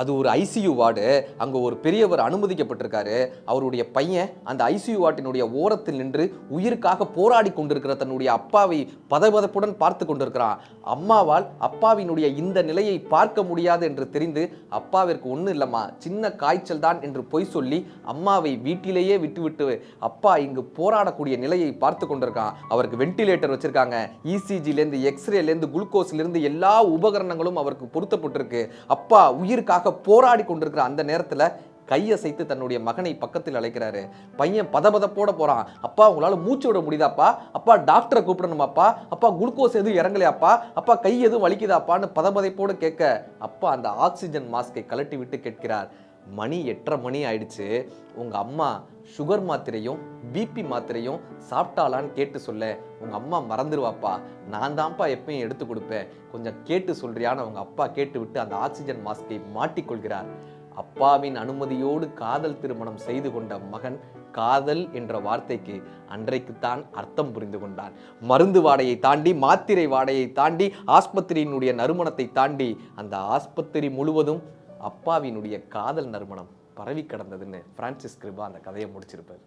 அது ஒரு ICU ward. அங்கே ஒரு பெரியவர் அனுமதிக்கப்பட்டிருக்காரு. அவருடைய பையன் அந்த ஐசியூ வார்டினுடைய ஓரத்தில் நின்று உயிருக்காக போராடி கொண்டிருக்கிற தன்னுடைய அப்பாவை பதபதப்புடன் பார்த்து கொண்டிருக்கிறான். அம்மாவால் அப்பாவினுடைய இந்த நிலையை பார்க்க முடியாது என்று தெரிந்து அப்பாவிற்கு ஒன்றும் இல்லைம்மா. சின்ன காய்ச்சல் தான் என்று பொய் சொல்லி அம்மாவை வீட்டிலேயே விட்டுவிட்டு அப்பா இங்கு போராடக்கூடிய நிலையை பார்த்து கொண்டிருக்கான். அவருக்கு வென்டிலேட்டர் வச்சிருக்காங்க. இசிஜிலேருந்து எக்ஸ்ரேலேருந்து குளுக்கோஸ்லேருந்து எல்லா உபகரணங்களும் அவருக்கு பொருத்தப்பட்டிருக்கு. அப்பா உயிருக்காக போராடி கொண்டிருக்கிற அந்த நேரத்தில் கையசைத்து தன்னுடைய மகனை பக்கத்தில் அழைக்கிறாரு. பையன் பதபதப்போட போறான். அப்பா உங்களால் மூச்சு விட முடியுதாப்பா? அப்பா டாக்டரை கூப்பிடணுமாப்பா? அப்பா குளுக்கோஸ் எதுவும் இறங்கலையாப்பா? அப்பா கை எதுவும் வலிக்குதாப்பான்னு பதபதைப்போடு கேட்க அப்பா அந்த ஆக்சிஜன் மாஸ்கை கழட்டி விட்டு கேட்கிறார். மணி எட்டரை மணி ஆயிடுச்சு. உங்கள் அம்மா சுகர் மாத்திரையும் பிபி மாத்திரையும் சாப்பிட்டாலான்னு கேட்டு சொல்ல. உங்கள் அம்மா மறந்துடுவாப்பா நான் தான்ப்பா எப்பயும் எடுத்து கொடுப்பேன். கொஞ்சம் கேட்டு சொல்கிறியான்னு அவங்க அப்பா கேட்டு விட்டு அந்த ஆக்சிஜன் மாஸ்கை மாட்டிக்கொள்கிறார். அப்பாவின் அனுமதியோடு காதல் திருமணம் செய்து கொண்ட மகன் காதல் என்ற வார்த்தைக்கு அன்றைக்குத்தான் அர்த்தம் புரிந்து கொண்டான். மருந்து வாடையை தாண்டி மாத்திரை வாடையை தாண்டி ஆஸ்பத்திரியினுடைய நறுமணத்தை தாண்டி அந்த ஆஸ்பத்திரி முழுவதும் அப்பாவினுடைய காதல் நறுமணம் பரவி கிடந்ததுன்னு பிரான்சிஸ் கிருபா அந்த கதையை முடிச்சிருப்பார்.